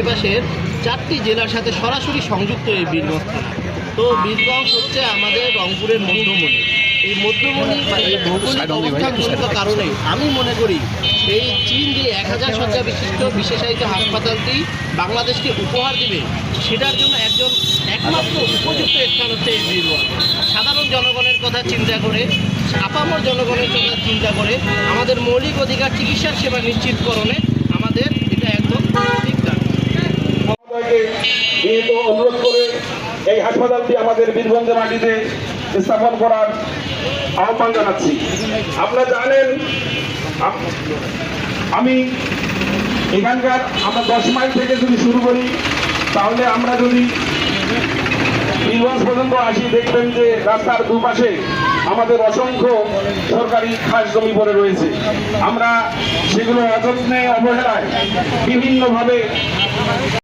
আশেপাশের চারটি জেলার সাথে সরাসরি সংযুক্ত এই বীরগঞ্জ থানা। তো বীরগঞ্জ হচ্ছে আমাদের রংপুরের মধ্যমণি। এই মধ্যমণি বা এই ভৌগোলিক অবস্থানজনিত কারণে আমি মনে করি এই চীন যে এক হাজার শয্যা বিশিষ্ট বিশেষায়িত হাসপাতালটি বাংলাদেশকে উপহার দিবে সেটার জন্য একজন একমাত্র উপযুক্ত স্থান হচ্ছে এই বীরগঞ্জ। সাধারণ জনগণের কথা চিন্তা করে আপামর জনগণের কথা চিন্তা করে আমাদের মৌলিক অধিকার চিকিৎসার সেবা নিশ্চিতকরণে আমাদের বিনীত অনুরোধ করে এই হাসপাতালটি আমাদের বীরগঞ্জের মাটিতে স্থাপন করার আহ্বান জানাচ্ছি। আপনারা জানেন আমি এখানকার আমরা দশ মাইল থেকে যদি শুরু করি, তাহলে আমরা যদি বীরগঞ্জ পর্যন্ত আসি, দেখবেন যে রাস্তার দুপাশে আমাদের অসংখ্য সরকারি খাস জমি পড়ে রয়েছে। আমরা সেগুলো অযত্নে, অবহেলায় বিভিন্নভাবে